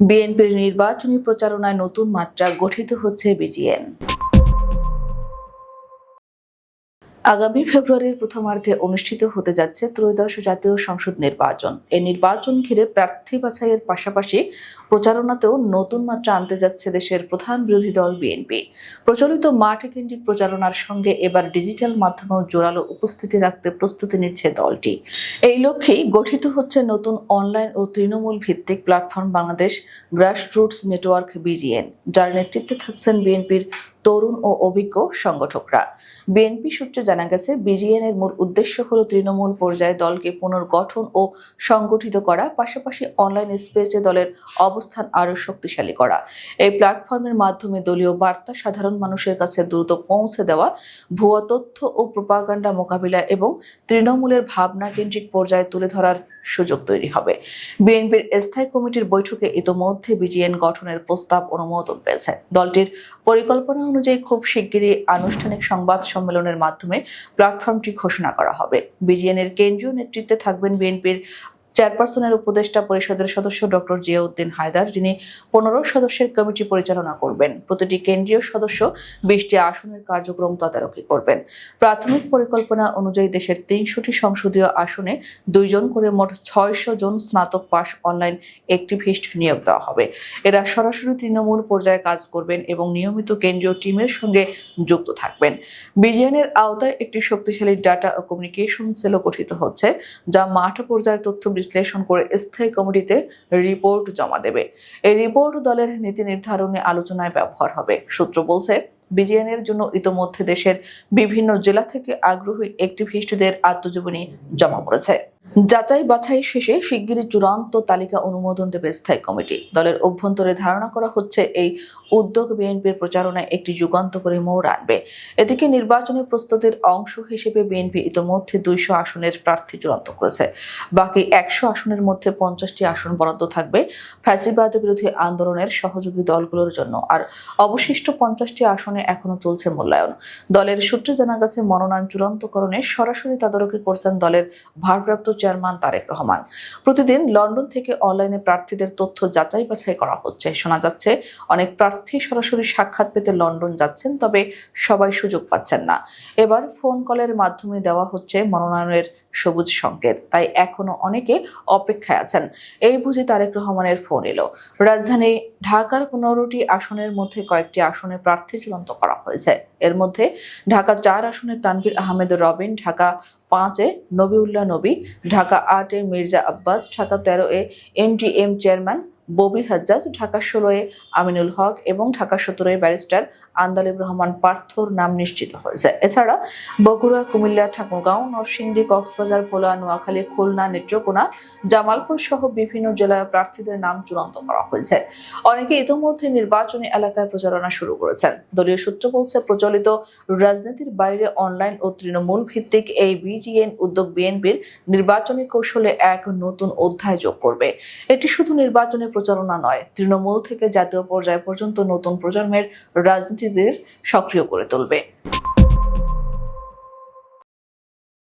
বিএনপির নির্বাচনী প্রচারণায় নতুন মাত্রা গঠিত হচ্ছে বিজিএন। আগামী ফেব্রুয়ারির প্রথমার্ধে অনুষ্ঠিত হতে যাচ্ছে ত্রয়োদশ জাতীয় সংসদ নির্বাচন। এই নির্বাচন ঘিরে প্রার্থী বাছাইয়ের পাশাপাশি প্রচারণাতেও নতুন মাত্রা আনতে যাচ্ছে দেশের প্রধান বিরোধী দল বিএনপি। প্রচলিত মাঠে কেন্দ্রিক প্রচারণার সঙ্গে এবার ডিজিটাল মাধ্যমেও জোরালো উপস্থিতি রাখতে প্রস্তুতি নিচ্ছে দলটি। এই লক্ষ্যেই গঠিত হচ্ছে নতুন অনলাইন ও তৃণমূল ভিত্তিক platform Bangladesh grassroots network BGN, যার নেতৃত্বে থাকছেন বিএনপির তরুণ ও অভিজ্ঞ সংগঠকরা। বিএনপি সূত্রে জানা গেছে, বিজিএন এর মূল উদ্দেশ্য হল তৃণমূল পর্যায়ে দলকে পুনর্গঠন ও সংগঠিত করা, পাশাপাশি অনলাইন স্পেসে দলের অবস্থান আরও শক্তিশালী করা। এই প্ল্যাটফর্মের মাধ্যমে দলীয় বার্তা সাধারণ মানুষের কাছে দ্রুত পৌঁছে দেওয়া, ভুয়া তথ্য ও প্রোপাগান্ডা মোকাবিলা এবং তৃণমূলের ভাবনা কেন্দ্রিক পর্যায়ে তুলে ধরার সুযোগ তৈরি হবে। বিএনপির স্থায়ী কমিটির বৈঠকে ইতোমধ্যে বিজিএন গঠনের প্রস্তাব অনুমোদন পেয়েছে। দলটির পরিকল্পনা অনুযায়ী খুব শিগগিরই আনুষ্ঠানিক সংবাদ সম্মেলনের মাধ্যমে প্ল্যাটফর্মটি ঘোষণা করা হবে। বিজিএন এর কেন্দ্রীয় নেতৃত্বে থাকবেন বিএনপির চেয়ারপারসনের উপদেষ্টা পরিষদের সদস্য ডক্টর জিয়াউদ্দিন হায়দার, যিনি পনেরো সদস্যের কমিটি পরিচালনা করবেন। প্রতিটি কেন্দ্রীয় সদস্য বিশটি আসনের কার্যক্রম তদারকি করবেন। প্রাথমিক পরিকল্পনা অনুযায়ী দেশের তিনশোটি সংসদীয় আসনে দুইজন করে মোট ছয়শো জন স্নাতক পাশ অনলাইন অ্যাক্টিভিস্ট নিয়োগ দেওয়া হবে। এরা সরাসরি তৃণমূল পর্যায়ে কাজ করবেন এবং নিয়মিত কেন্দ্রীয় টিমের সঙ্গে যুক্ত থাকবেন। বিজিএনের আওতায় একটি শক্তিশালী ডাটা ও কমিউনিকেশন সেলও গঠিত হচ্ছে, যা মাঠ পর্যায়ের তথ্য বিশ্লেষণ করে স্থায়ী কমিটিতে রিপোর্ট জমা দেবে। এই রিপোর্ট দলের নীতি নির্ধারণে আলোচনায় ব্যবহার হবে। সূত্র বলছে বিজিএন এর জন্য ইতোমধ্যে দেশের বিভিন্ন জেলা থেকে আগ্রহী অ্যাক্টিভিস্টদের আত্মজীবনী জমা পড়েছে। যাচাই বাছাই শেষে শিগগিরই চূড়ান্ত তালিকা অনুমোদন দেবে স্থায়ী কমিটি। দলের অভ্যন্তরে ধারণা করা হচ্ছে, এই উদ্যোগ বিএনপির প্রচারণায় একটি যুগান্তকারী মোড় আনবে। এদিকে নির্বাচনী প্রস্তুতির অংশ হিসেবে বিএনপি ইতোমধ্যে দুইশো আসনের প্রার্থী চূড়ান্ত করেছে। বাকি একশো আসনের মধ্যে পঞ্চাশটি আসন বরাদ্দ থাকবে ফ্যাসিবাদ বিরোধী আন্দোলনের সহযোগী দলগুলোর জন্য। আর অবশিষ্ট পঞ্চাশটি আসনে এখনও চলছে মূল্যায়ন। দলের সূত্রে জানা গেছে, মনোনয়ন চূড়ান্তকরণে সরাসরি তদারকি করছেন দলের ভারপ্রাপ্ত চেয়ারম্যান তারেক রহমান। প্রতিদিন লন্ডন থেকে অনলাইনে প্রার্থীদের তথ্য যাচাই বাছাই করা হচ্ছে। শোনা যাচ্ছে, অনেক প্রার্থী সরাসরি সাক্ষাৎ পেতে লন্ডন যাচ্ছেন, তবে সবাই সুযোগ পাচ্ছেন না। এবার ফোন কলের মাধ্যমে দেওয়া হচ্ছে মনোনয়নের সবুজ সংকেত। তাই এখনও অনেকে অপেক্ষায় আছেন। এই বুঝি তারেক রহমানের ফোন এলো। রাজধানী ঢাকার পনেরোটি আসনের মধ্যে কয়েকটি আসনে প্রার্থী চূড়ান্ত করা হয়েছে। এর মধ্যে ঢাকা চার আসনে তানভীর আহমেদ রবিন, ঢাকা পাঁচে নবিউল্লাহ নবী, ঢাকা আটে মির্জা আব্বাস, ঢাকা তেরো A M chairman Bobby Hajjaj, Dhaka ষোলোয় আমিনুল হক এবং ঢাকা সতেরোয় ব্যারিস্টার আন্দালিব রহমান পার্থর নাম নিশ্চিত হয়েছে। এছাড়া বগুড়া, কুমিল্লা, ঠাকুরগাঁও, নরসিংদী, কক্সবাজার, ভোলা, নোয়াখালী, খুলনা, নেত্রকোনা, জামালপুর সহ বিভিন্ন জেলায় প্রার্থীদের নাম চূড়ান্ত করা হয়েছে। অনেকে ইতোমধ্যে নির্বাচনী এলাকায় প্রচারণা শুরু করেছেন। দলীয় সূত্র বলছে, প্রচলিত রাজনীতির বাইরে অনলাইন ও তৃণমূল ভিত্তিক এই বিজিএন উদ্যোগ বিএনপির নির্বাচনী কৌশলে এক নতুন অধ্যায় যোগ করবে। এটি শুধু নির্বাচনী প্রচারণা নয়। তৃণমূল থেকে জাতীয় পর্যায় পর্যন্ত নতুন প্রজন্মের রাজনীতিদের সক্রিয় করে তুলবে।